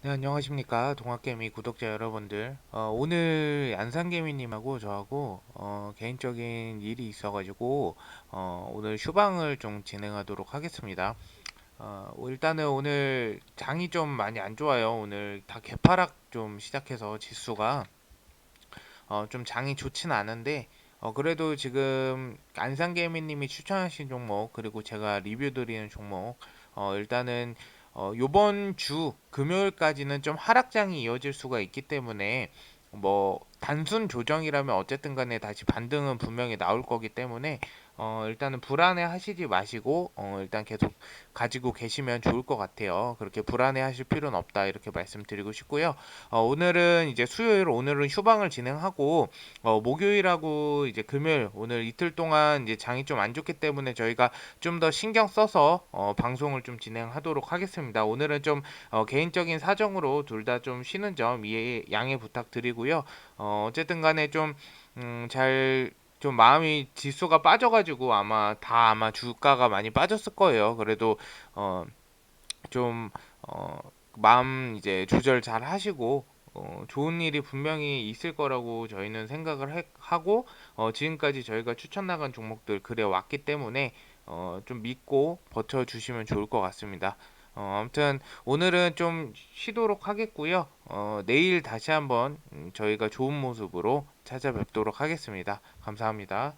네, 안녕하십니까. 동학개미 구독자 여러분들. 어, 오늘 안산개미님하고 저하고 어, 개인적인 일이 있어가지고 어, 오늘 휴방을 좀 진행하도록 하겠습니다. 어, 일단은 오늘 장이 좀 많이 안 좋아요. 오늘 다 개파락 좀 시작해서 지수가 어, 좀 장이 좋진 않은데 어, 그래도 지금 안산개미님이 추천하신 종목 그리고 제가 리뷰 드리는 종목 어, 일단은 어, 요번 주 금요일까지는 좀 하락장이 이어질 수가 있기 때문에 뭐 단순 조정이라면 어쨌든 간에 다시 반등은 분명히 나올 거기 때문에 어, 일단은 불안해 하시지 마시고 어, 일단 계속 가지고 계시면 좋을 것 같아요. 그렇게 불안해 하실 필요는 없다 이렇게 말씀드리고 싶고요. 어, 오늘은 이제 수요일 오늘은 휴방을 진행하고 어, 목요일하고 이제 금요일 오늘 이틀 동안 이제 장이 좀 안 좋기 때문에 저희가 좀 더 신경 써서 어, 방송을 좀 진행하도록 하겠습니다. 오늘은 좀 어, 개인적인 사정으로 둘 다 좀 쉬는 점 이해 양해 부탁드리고요. 어, 어쨌든 간에 좀, 음, 잘, 좀 마음이 지수가 빠져가지고 아마 다 아마 주가가 많이 빠졌을 거예요. 그래도, 어, 좀, 어, 마음 이제 조절 잘 하시고, 어, 좋은 일이 분명히 있을 거라고 저희는 생각을 해- 하고, 어, 지금까지 저희가 추천 나간 종목들 그래 왔기 때문에, 어, 좀 믿고 버텨 주시면 좋을 것 같습니다. 어, 아무튼 오늘은 좀 쉬도록 하겠고요. 어, 내일 다시 한번 음, 저희가 좋은 모습으로 찾아뵙도록 하겠습니다. 감사합니다.